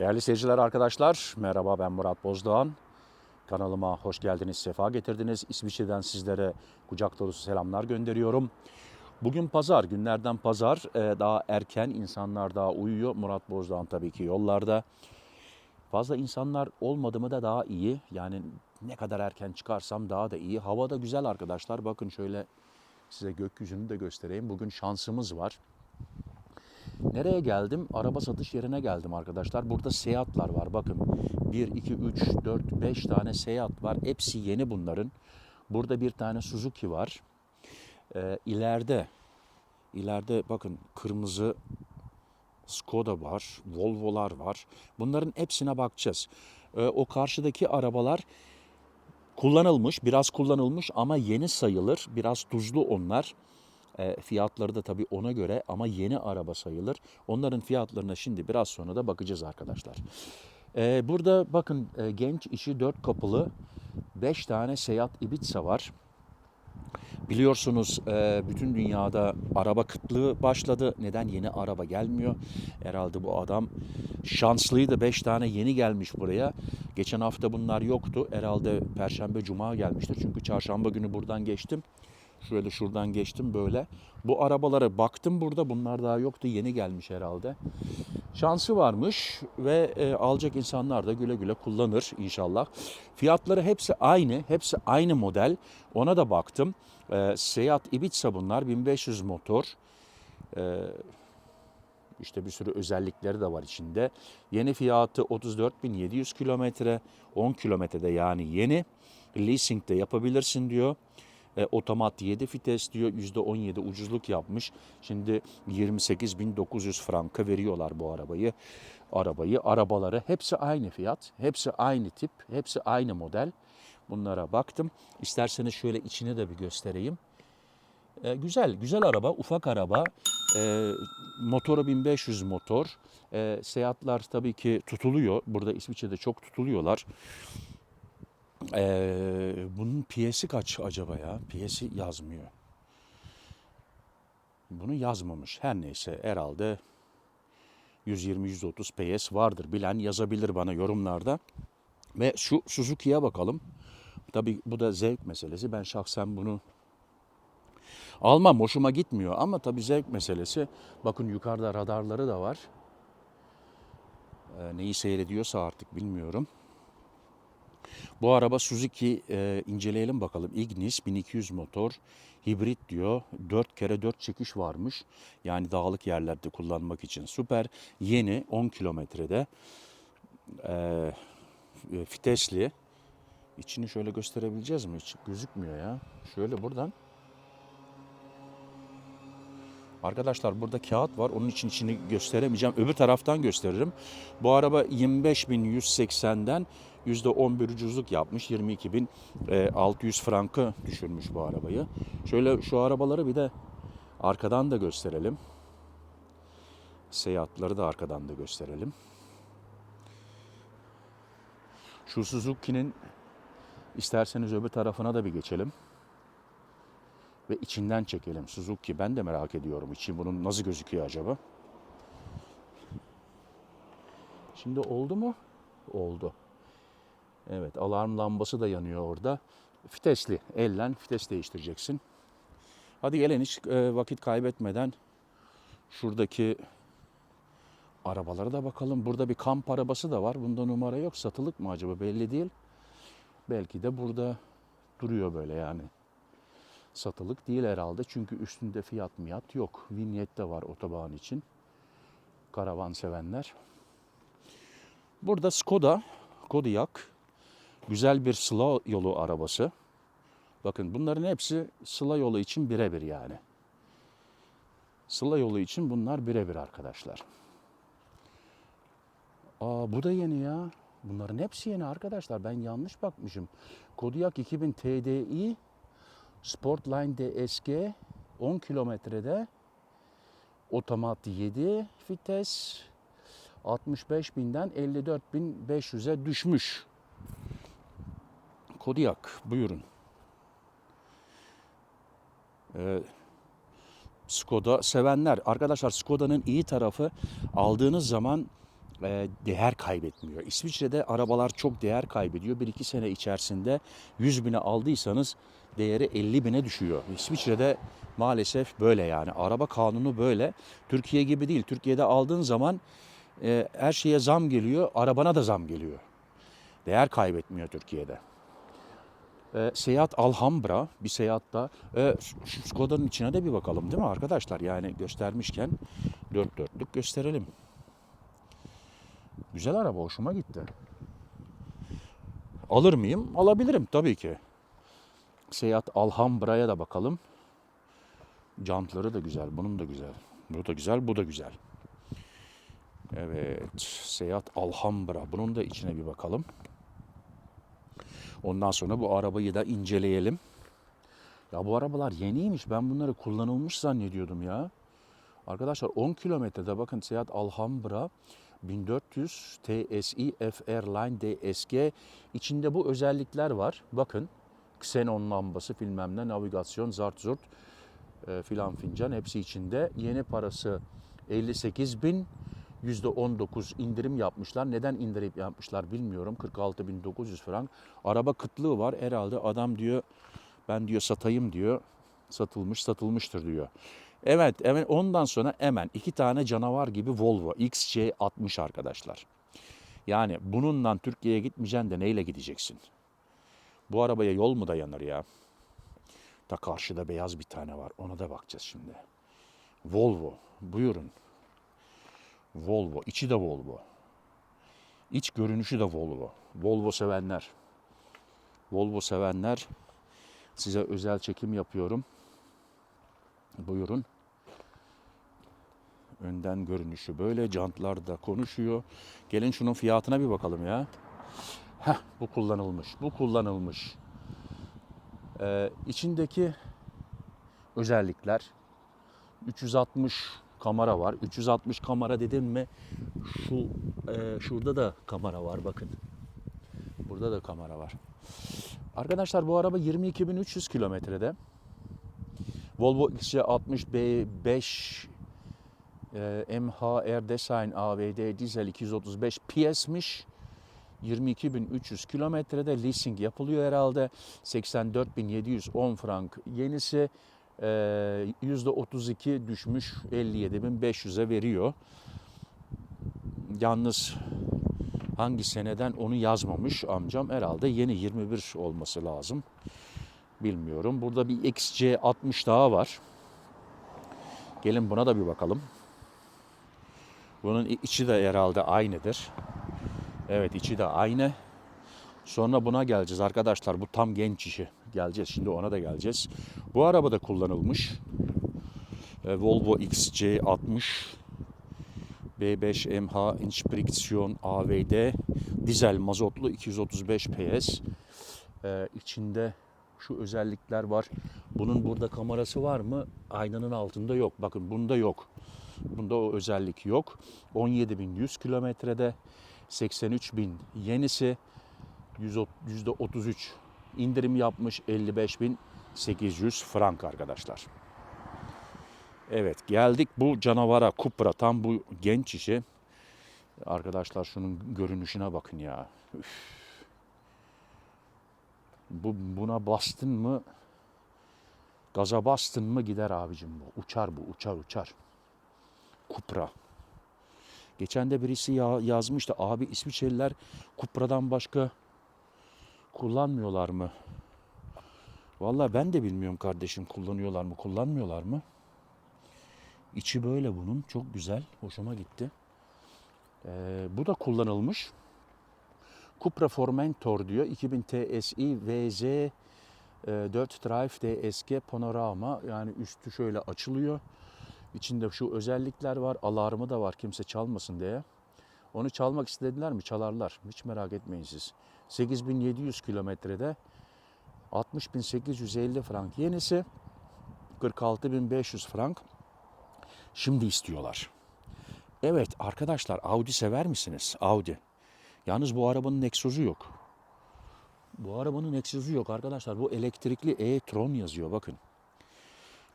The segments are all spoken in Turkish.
Değerli seyirciler arkadaşlar, merhaba ben Murat Bozdoğan. Kanalıma hoş geldiniz, sefa getirdiniz. İsviçre'den sizlere kucak dolusu selamlar gönderiyorum. Bugün pazar, günlerden pazar. Ee, Daha erken, insanlar daha uyuyor. Murat Bozdoğan tabii ki yollarda. Fazla insanlar olmadı mı da daha iyi. Yani ne kadar erken çıkarsam daha da iyi. Hava da güzel arkadaşlar. Bakın şöyle size gökyüzünü de göstereyim. Bugün şansımız var. Nereye geldim? Araba satış yerine geldim arkadaşlar. Burada Seat'lar var. Bakın 1, 2, 3, 4, 5 tane Seat var. Hepsi yeni bunların. Burada bir tane Suzuki var. Ee, ileride, ileride bakın kırmızı Skoda var, Volvo'lar var. Bunların hepsine bakacağız. Ee, o karşıdaki arabalar kullanılmış, biraz kullanılmış ama yeni sayılır. Biraz tuzlu onlar. E, fiyatları da tabii ona göre ama yeni araba sayılır. Onların fiyatlarına şimdi biraz sonra da bakacağız arkadaşlar. E, burada bakın e, genç işi dört kapılı 5 tane Seat Ibiza var. Biliyorsunuz e, bütün dünyada araba kıtlığı başladı. Neden yeni araba gelmiyor? Herhalde bu adam şanslıydı. 5 tane yeni gelmiş buraya. Geçen hafta bunlar yoktu. Herhalde Perşembe Cuma gelmiştir. Çünkü çarşamba günü buradan geçtim. Şöyle şuradan geçtim böyle. Bu arabalara baktım burada. Bunlar daha yoktu. Yeni gelmiş herhalde. Şansı varmış ve e, alacak insanlar da güle güle kullanır inşallah. Fiyatları hepsi aynı. Hepsi aynı model. Ona da baktım. E, Seat Ibiza bunlar. 1500 motor. E, işte bir sürü özellikleri de var içinde. Yeni fiyatı 34.700 kilometre. 10 kilometrede yani yeni. Leasing de yapabilirsin diyor. E, otomat 7 vites diyor. %17 ucuzluk yapmış. Şimdi 28.900 franka veriyorlar bu arabayı. Arabayı, arabaları hepsi aynı fiyat. Hepsi aynı tip. Hepsi aynı model. Bunlara baktım. İsterseniz şöyle içini de bir göstereyim. E, güzel, güzel araba, ufak araba. E, motoru 1500 motor. E, seyahatler tabii ki tutuluyor. Burada İsviçre'de çok tutuluyorlar. Ee, bunun piyesi kaç acaba ya? Piyesi yazmıyor. Bunu yazmamış. Her neyse herhalde 120-130 PS vardır. Bilen yazabilir bana yorumlarda. Ve şu Suzuki'ye bakalım. Tabii bu da zevk meselesi. Ben şahsen bunu almam. Hoşuma gitmiyor ama tabii zevk meselesi. Bakın yukarıda radarları da var. Ee, neyi seyrediyorsa artık bilmiyorum. Bu araba Suzuki e, inceleyelim bakalım. Ignis 1200 motor, hibrit diyor. 4 kere 4 çekiş varmış. Yani dağlık yerlerde kullanmak için süper. Yeni 10 kilometrede. E, fitesli. İçini şöyle gösterebileceğiz mi? Hiç gözükmüyor ya. Şöyle buradan. Arkadaşlar burada kağıt var. Onun için içini gösteremeyeceğim. Öbür taraftan gösteririm. Bu araba 25.180'den %11 ucuzluk yapmış. 22.600 frankı düşürmüş bu arabayı. Şöyle şu arabaları bir de arkadan da gösterelim. Seyahatları da arkadan da gösterelim. Şu Suzuki'nin isterseniz öbür tarafına da bir geçelim. Ve içinden çekelim Suzuki. Ben de merak ediyorum içi bunun nasıl gözüküyor acaba. Şimdi oldu mu? Oldu. Evet alarm lambası da yanıyor orada. Fitesli. Ellen fites değiştireceksin. Hadi gelin hiç e, vakit kaybetmeden şuradaki arabalara da bakalım. Burada bir kamp arabası da var. Bunda numara yok. Satılık mı acaba belli değil. Belki de burada duruyor böyle yani. Satılık değil herhalde. Çünkü üstünde fiyat miyat yok. Vinyet de var otoban için. Karavan sevenler. Burada Skoda, Kodiaq. Güzel bir sıla yolu arabası. Bakın bunların hepsi sıla yolu için birebir yani. Sıla yolu için bunlar birebir arkadaşlar. Aa bu da yeni ya. Bunların hepsi yeni arkadaşlar. Ben yanlış bakmışım. Kodiaq 2000 TDI Sportline DSG 10 kilometrede otomat 7 vites 65 binden 54.500'e düşmüş. Kodiaq buyurun. Ee, Skoda sevenler. Arkadaşlar Skoda'nın iyi tarafı aldığınız zaman e, değer kaybetmiyor. İsviçre'de arabalar çok değer kaybediyor. 1-2 sene içerisinde 100 bine aldıysanız değeri 50 bine düşüyor. İsviçre'de maalesef böyle yani. Araba kanunu böyle. Türkiye gibi değil. Türkiye'de aldığın zaman e, her şeye zam geliyor. Arabana da zam geliyor. Değer kaybetmiyor Türkiye'de. E, Seat Alhambra bir seyahatta e, Skoda'nın içine de bir bakalım değil mi arkadaşlar? Yani göstermişken dört dörtlük gösterelim. Güzel araba hoşuma gitti. Alır mıyım? Alabilirim tabii ki. Seat Alhambra'ya da bakalım. Jantları da güzel. Bunun da güzel. Bu da güzel, bu da güzel. Evet. Seat Alhambra. Bunun da içine bir bakalım. Ondan sonra bu arabayı da inceleyelim. Ya bu arabalar yeniymiş. Ben bunları kullanılmış zannediyordum ya. Arkadaşlar 10 kilometrede bakın Seat Alhambra 1400 TSI FR Line DSG içinde bu özellikler var. Bakın Xenon lambası bilmem ne navigasyon zart zurt e, filan fincan hepsi içinde. Yeni parası 58 bin %19 indirim yapmışlar. Neden indirim yapmışlar bilmiyorum. 46.900 frank. Araba kıtlığı var. Herhalde adam diyor ben diyor satayım diyor. Satılmış satılmıştır diyor. Evet, evet ondan sonra hemen iki tane canavar gibi Volvo XC60 arkadaşlar. Yani bununla Türkiye'ye gitmeyeceksin de neyle gideceksin? Bu arabaya yol mu dayanır ya? Ta karşıda beyaz bir tane var. Ona da bakacağız şimdi. Volvo. Buyurun. Volvo. içi de Volvo. İç görünüşü de Volvo. Volvo sevenler. Volvo sevenler size özel çekim yapıyorum. Buyurun. Önden görünüşü böyle. Jantlar da konuşuyor. Gelin şunun fiyatına bir bakalım ya. Heh, bu kullanılmış. Bu kullanılmış. Ee, içindeki özellikler 360 kamera var. 360 kamera dedim mi şu e, şurada da kamera var bakın. Burada da kamera var. Arkadaşlar bu araba 22.300 kilometrede. Volvo XC60 B5 e, MHR Design AVD dizel 235 PS'miş. 22.300 kilometrede leasing yapılıyor herhalde. 84.710 frank yenisi e, %32 düşmüş 57.500'e veriyor. Yalnız hangi seneden onu yazmamış amcam herhalde yeni 21 olması lazım. Bilmiyorum. Burada bir XC60 daha var. Gelin buna da bir bakalım. Bunun içi de herhalde aynıdır. Evet içi de aynı. Sonra buna geleceğiz arkadaşlar. Bu tam genç işi. Geleceğiz. Şimdi ona da geleceğiz. Bu araba da kullanılmış. E, Volvo XC60 B5 MH Inspection AVD dizel mazotlu 235 PS. Ee, içinde şu özellikler var. Bunun burada kamerası var mı? Aynanın altında yok. Bakın bunda yok. Bunda o özellik yok. 17.100 kilometrede 83.000 yenisi %33 indirim yapmış 55.800 frank arkadaşlar. Evet geldik bu canavara Cupra tam bu genç işi. Arkadaşlar şunun görünüşüne bakın ya. Üf. Bu buna bastın mı gaza bastın mı gider abicim bu. Uçar bu uçar uçar. Cupra. Geçen de birisi ya, yazmıştı abi İsviçreliler Cupra'dan başka kullanmıyorlar mı? Vallahi ben de bilmiyorum kardeşim kullanıyorlar mı kullanmıyorlar mı? İçi böyle bunun. Çok güzel. Hoşuma gitti. Ee, bu da kullanılmış. Cupra Formentor diyor. 2000 TSI VZ e, 4 Drive DSG Panorama. Yani üstü şöyle açılıyor. İçinde şu özellikler var. Alarmı da var kimse çalmasın diye. Onu çalmak istediler mi? Çalarlar. Hiç merak etmeyin siz. 8700 kilometrede 60.850 frank yenisi 46.500 frank Şimdi istiyorlar. Evet arkadaşlar Audi sever misiniz? Audi. Yalnız bu arabanın egzozu yok. Bu arabanın egzozu yok arkadaşlar. Bu elektrikli e-tron yazıyor bakın.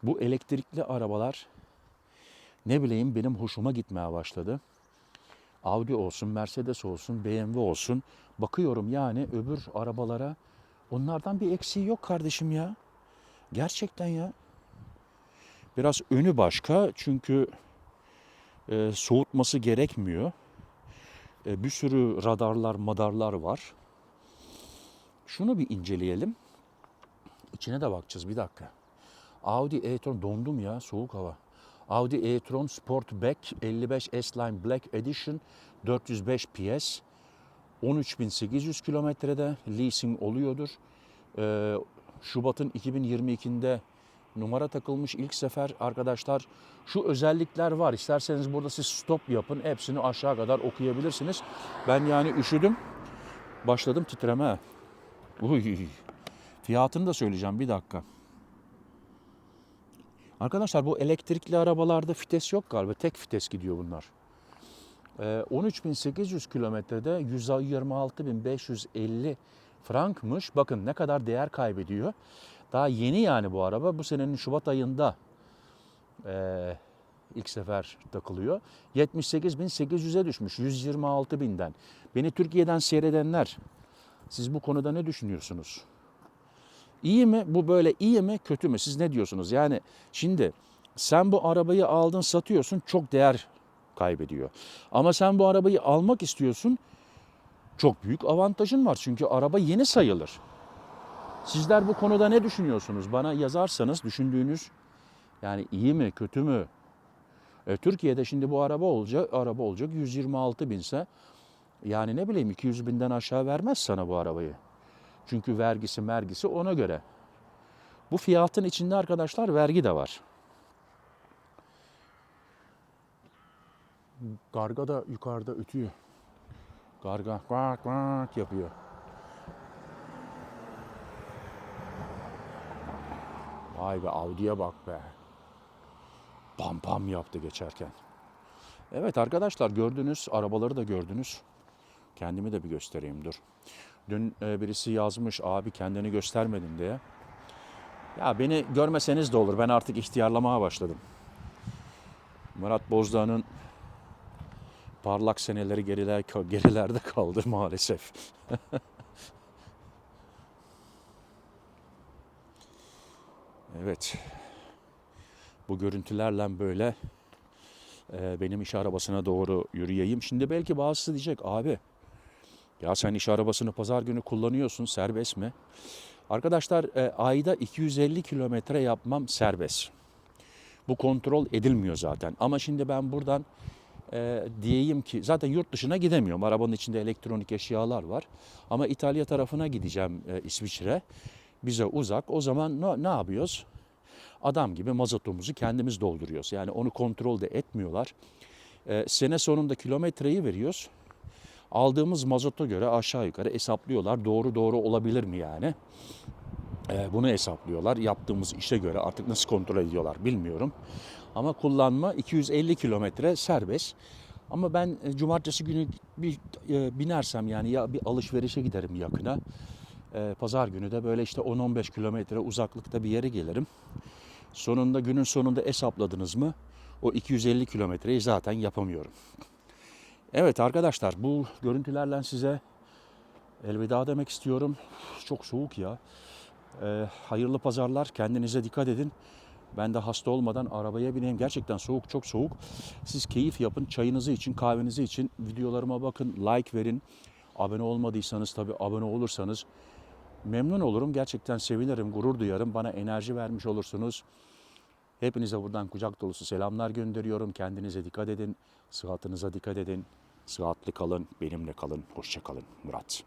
Bu elektrikli arabalar ne bileyim benim hoşuma gitmeye başladı. Audi olsun, Mercedes olsun, BMW olsun. Bakıyorum yani öbür arabalara onlardan bir eksiği yok kardeşim ya. Gerçekten ya. Biraz önü başka çünkü e, soğutması gerekmiyor. E, bir sürü radarlar, madarlar var. Şunu bir inceleyelim. İçine de bakacağız bir dakika. Audi e-tron dondum ya soğuk hava. Audi e-tron Sportback 55 S-Line Black Edition 405 PS 13.800 kilometrede leasing oluyordur. Ee, Şubat'ın 2022'de numara takılmış ilk sefer arkadaşlar. Şu özellikler var. İsterseniz burada siz stop yapın. Hepsini aşağı kadar okuyabilirsiniz. Ben yani üşüdüm. Başladım titreme. Uy. Fiyatını da söyleyeceğim bir dakika. Arkadaşlar bu elektrikli arabalarda fites yok galiba. Tek fites gidiyor bunlar. Ee, 13.800 kilometrede 126.550 frankmış. Bakın ne kadar değer kaybediyor. Daha yeni yani bu araba. Bu senenin Şubat ayında ee, ilk sefer takılıyor. 78.800'e düşmüş 126.000'den. Beni Türkiye'den seyredenler siz bu konuda ne düşünüyorsunuz? İyi mi? Bu böyle iyi mi? Kötü mü? Siz ne diyorsunuz? Yani şimdi sen bu arabayı aldın satıyorsun çok değer kaybediyor. Ama sen bu arabayı almak istiyorsun çok büyük avantajın var. Çünkü araba yeni sayılır. Sizler bu konuda ne düşünüyorsunuz? Bana yazarsanız düşündüğünüz yani iyi mi kötü mü? E, Türkiye'de şimdi bu araba olacak araba olacak 126 binse yani ne bileyim 200 binden aşağı vermez sana bu arabayı. Çünkü vergisi mergisi ona göre. Bu fiyatın içinde arkadaşlar vergi de var. Garga da yukarıda ötüyor. Garga kvak kvak yapıyor. Vay be Audi'ye bak be. Pam pam yaptı geçerken. Evet arkadaşlar gördünüz, arabaları da gördünüz. Kendimi de bir göstereyim dur. Dün e, birisi yazmış abi kendini göstermedin diye. Ya beni görmeseniz de olur. Ben artık ihtiyarlamaya başladım. Murat Bozdağ'ın parlak seneleri geriler, gerilerde kaldı maalesef. evet. Bu görüntülerle böyle e, benim iş arabasına doğru yürüyeyim. Şimdi belki bazısı diyecek abi ya sen iş arabasını pazar günü kullanıyorsun serbest mi? Arkadaşlar e, ayda 250 kilometre yapmam serbest. Bu kontrol edilmiyor zaten. Ama şimdi ben buradan e, diyeyim ki zaten yurt dışına gidemiyorum. Arabanın içinde elektronik eşyalar var. Ama İtalya tarafına gideceğim e, İsviçre. Bize uzak. O zaman ne, ne yapıyoruz? Adam gibi mazotumuzu kendimiz dolduruyoruz. Yani onu kontrol de etmiyorlar. E, sene sonunda kilometreyi veriyoruz aldığımız mazota göre aşağı yukarı hesaplıyorlar. Doğru doğru olabilir mi yani? Ee, bunu hesaplıyorlar. Yaptığımız işe göre artık nasıl kontrol ediyorlar bilmiyorum. Ama kullanma 250 kilometre serbest. Ama ben e, cumartesi günü bir e, binersem yani ya bir alışverişe giderim yakına. E, pazar günü de böyle işte 10-15 kilometre uzaklıkta bir yere gelirim. Sonunda günün sonunda hesapladınız mı? O 250 kilometreyi zaten yapamıyorum. Evet arkadaşlar bu görüntülerle size elveda demek istiyorum. Çok soğuk ya. Ee, hayırlı pazarlar. Kendinize dikkat edin. Ben de hasta olmadan arabaya bineyim. Gerçekten soğuk, çok soğuk. Siz keyif yapın. Çayınızı için, kahvenizi için videolarıma bakın, like verin. Abone olmadıysanız tabii abone olursanız memnun olurum. Gerçekten sevinirim, gurur duyarım. Bana enerji vermiş olursunuz. Hepinize buradan kucak dolusu selamlar gönderiyorum. Kendinize dikkat edin. Sıhhatınıza dikkat edin. Sıhhatli kalın, benimle kalın. Hoşça kalın. Murat.